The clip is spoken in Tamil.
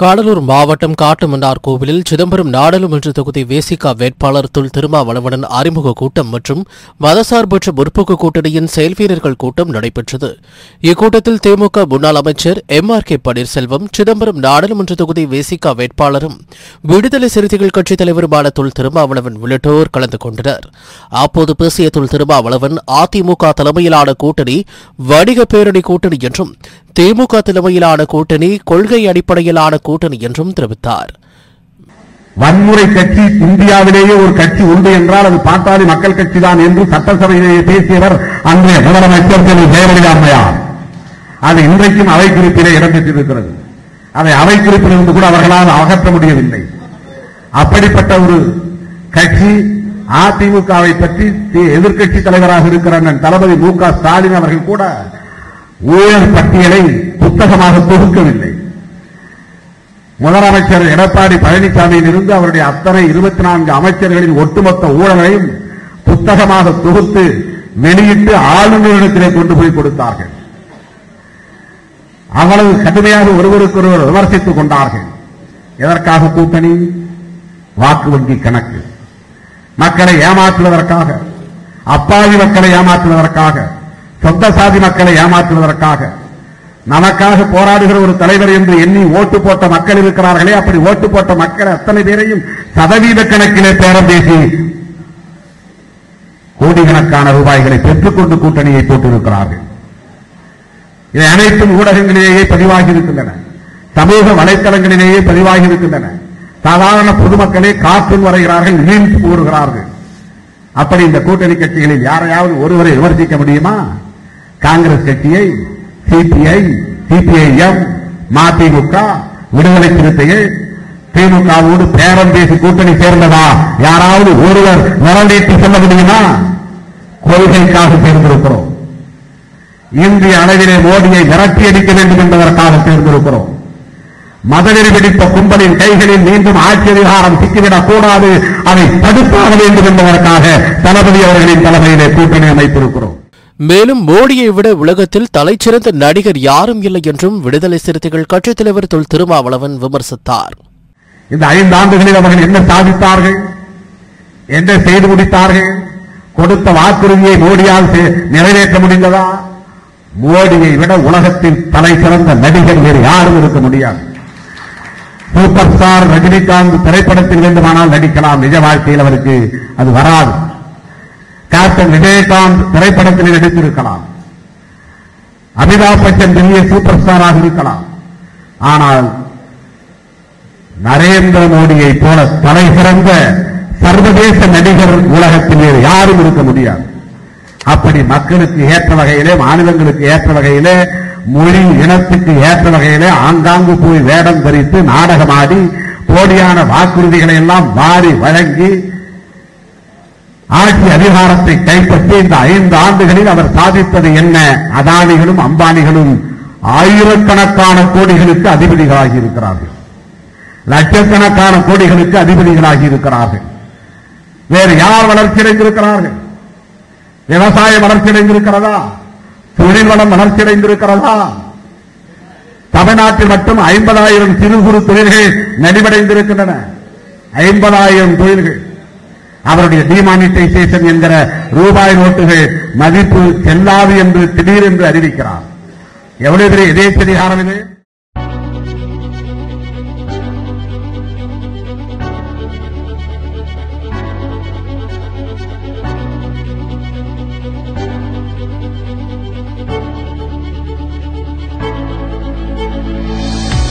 கடலூர் மாவட்டம் காட்டுமன்னார் கோவிலில் சிதம்பரம் நாடாளுமன்ற தொகுதி வேசிகா வேட்பாளர் துல் திருமாவளவனின் அறிமுக கூட்டம் மற்றும் மதசார்பற்ற முற்போக்கு கூட்டணியின் செயல்வீரர்கள் கூட்டம் நடைபெற்றது. இக்கூட்டத்தில் திமுக முன்னாள் அமைச்சர் M R K Panneerselvam Chidambaram நாடாளுமன்ற தொகுதி வேசிகா வேட்பாளரும் விடுதலை சிறுத்தைகள் கட்சித் தலைவருமான துல் திருமாவளவன் உள்ளிட்டோர் கலந்து கொண்டனர். அப்போது பேசிய துல் திருமாவளவன் அதிமுக தலைமையிலான கூட்டணி வணிக பேரணி கூட்டணி என்றும் திமுக தலைமையிலான கூட்டணி கொள்கை அடிப்படையிலான கூட்டணி என்றும் தெரிவித்தார். வன்முறை கட்சி இந்தியாவிலேயே ஒரு கட்சி உண்டு என்றால் அது பாட்டாளி மக்கள் கட்சி தான் என்று சட்டசபையிலேயே பேசியவர் அன்றைய முதலமைச்சர் திரு ஜெயலலிதா அம்மையார். அது இன்றைக்கும் அவை குறிப்பிலே இடம்பெற்றிருக்கிறது. அதை அவை குறிப்பிலிருந்து கூட அவர்களால் அகற்ற முடியவில்லை. அப்படிப்பட்ட ஒரு கட்சி அதிமுகவை பற்றி எதிர்க்கட்சி தலைவராக இருக்கிற தளபதி மு க ஸ்டாலின் அவர்கள் கூட ஊழல் பட்டியலை புத்தகமாக தொகுக்கவில்லை. முதலமைச்சர் எடப்பாடி பழனிசாமியிலிருந்து அவருடைய அத்தனை இருபத்தி நான்கு அமைச்சர்களின் ஒட்டுமொத்த ஊழலையும் புத்தகமாக தொகுத்து வெளியிட்டு ஆளுநரிடத்திலே கொண்டு போய் கொடுத்தார்கள். அவ்வளவு கடுமையாக ஒருவருக்கொருவர் விமர்சித்துக் கொண்டார்கள். எதற்காக கூட்டணி? வாக்கு வங்கி கணக்கு. மக்களை ஏமாற்றுவதற்காக. அப்பாவி மக்களை ஏமாற்றுவதற்காக. சொந்த சாதி மக்களை ஏமாற்றுவதற்காக. நமக்காக போராடுகிற ஒரு தலைவர் என்று எண்ணி ஓட்டு போட்ட மக்கள் இருக்கிறார்களே அப்படி ஓட்டு போட்ட மக்கள் அத்தனை பேரையும் சதவீத கணக்கிலே பேரம் பேசி கோடிக்கணக்கான ரூபாய்களை பெற்றுக்கொண்டு கூட்டணியை போட்டிருக்கிறார்கள். இவை அனைத்தும் ஊடகங்களிலேயே பதிவாகி இருக்கின்றன சமூக வலைத்தளங்களிலேயே பதிவாகி இருக்கின்றன சாதாரண பொதுமக்களே காற்றில் வரைகிறார்கள் நீண்டு கூறுகிறார்கள். அப்படி இந்த கூட்டணி கட்சிகளில் யாரையாவது ஒருவரை விமர்சிக்க முடியுமா? காங்கிரஸ் கட்சியை சிபிஐ சிபிஐஎம் மதிமுக விடுதலை சிறுத்தைகள் திமுகவோடு பேரம் பேசி கூட்டணி சேர்ந்ததா? யாராவது ஒருவர் விரல் சொல்ல முடியுமா? கொள்கைக்காக சேர்ந்திருக்கிறோம். இந்திய அளவிலே மோடியை விரட்டி அடிக்க வேண்டும் என்பதற்காக சேர்ந்திருக்கிறோம். மதவெறி பிடித்த கும்பலின் கைகளில் மீண்டும் ஆட்சி அதிகாரம் சிக்கிவிடக் கூடாது. அதை தடுத்தாக வேண்டும் என்பதற்காக தளபதி அவர்களின் தலைமையிலே கூட்டணி அமைத்திருக்கிறோம். மேலும் மோடியை விட உலகத்தில் தலைச்சிறந்த நடிகர் யாரும் இல்லை என்றும் விடுதலை சிறுத்தைகள் கட்சித் தலைவர் தொல் திருமாவளவன் விமர்சித்தார். இந்த ஐந்து ஆண்டுகளில் அவர்கள் என்ன சாதித்தார்கள்? என்ன செய்து முடித்தார்கள்? கொடுத்த வாக்குறுதியை மோடியால் நிறைவேற்ற முடிந்ததா? மோடியை விட உலகத்தில் தலை சிறந்த நடிகர் வேறு யாரும் இருக்க முடியாது. சூப்பர் ஸ்டார் ரஜினிகாந்த் திரைப்படத்தில் வேண்டுமானால் நடிக்கலாம். நிஜ வாழ்க்கையில் அவருக்கு அது வராது. கேப்டன் விஜயகாந்த் திரைப்படத்தில் நடித்திருக்கலாம். அமிதாப் பச்சன் பெரிய சூப்பர் ஸ்டாராக இருக்கலாம். ஆனால் நரேந்திர மோடியை போல தலை சிறந்த சர்வதேச நடிகர் உலகத்தில் யாரும் இருக்க முடியாது. அப்படி மக்களுக்கு ஏற்ற வகையிலே மாநிலங்களுக்கு ஏற்ற வகையிலே மொழி இனத்துக்கு ஏற்ற வகையிலே ஆங்காங்கு போய் வேடம் தரித்து நாடகமாடி போடியான வாக்குறுதிகளை எல்லாம் வாரி வழங்கி ஆட்சி அதிகாரத்தை கைப்பற்றி இந்த ஐந்து ஆண்டுகளில் அவர் சாதித்தது என்ன? அதானிகளும் அம்பானிகளும் ஆயிரக்கணக்கான கோடிகளுக்கு அதிபதிகளாகி இருக்கிறார்கள் லட்சக்கணக்கான கோடிகளுக்கு அதிபதிகளாகி இருக்கிறார்கள் வேறு யார் வளர்ச்சியடைந்திருக்கிறார்கள் விவசாயம் வளர்ச்சியடைந்திருக்கிறதா தொழில் வளம் வளர்ச்சியடைந்திருக்கிறதா தமிழ்நாட்டில் மட்டும் ஐம்பதாயிரம் சிறு குறு தொழில்கள் நலிவடைந்திருக்கின்றன. ஐம்பதாயிரம் தொழில்கள். அவருடைய டிமானிட்டைசேஷன் என்கிற ரூபாய் நோட்டுகள் மதிப்பு செல்லாது என்று திடீரென்று அறிவிக்கிறார். எவ்வளவு பெரிய எதேச்சதிகாரம் இது?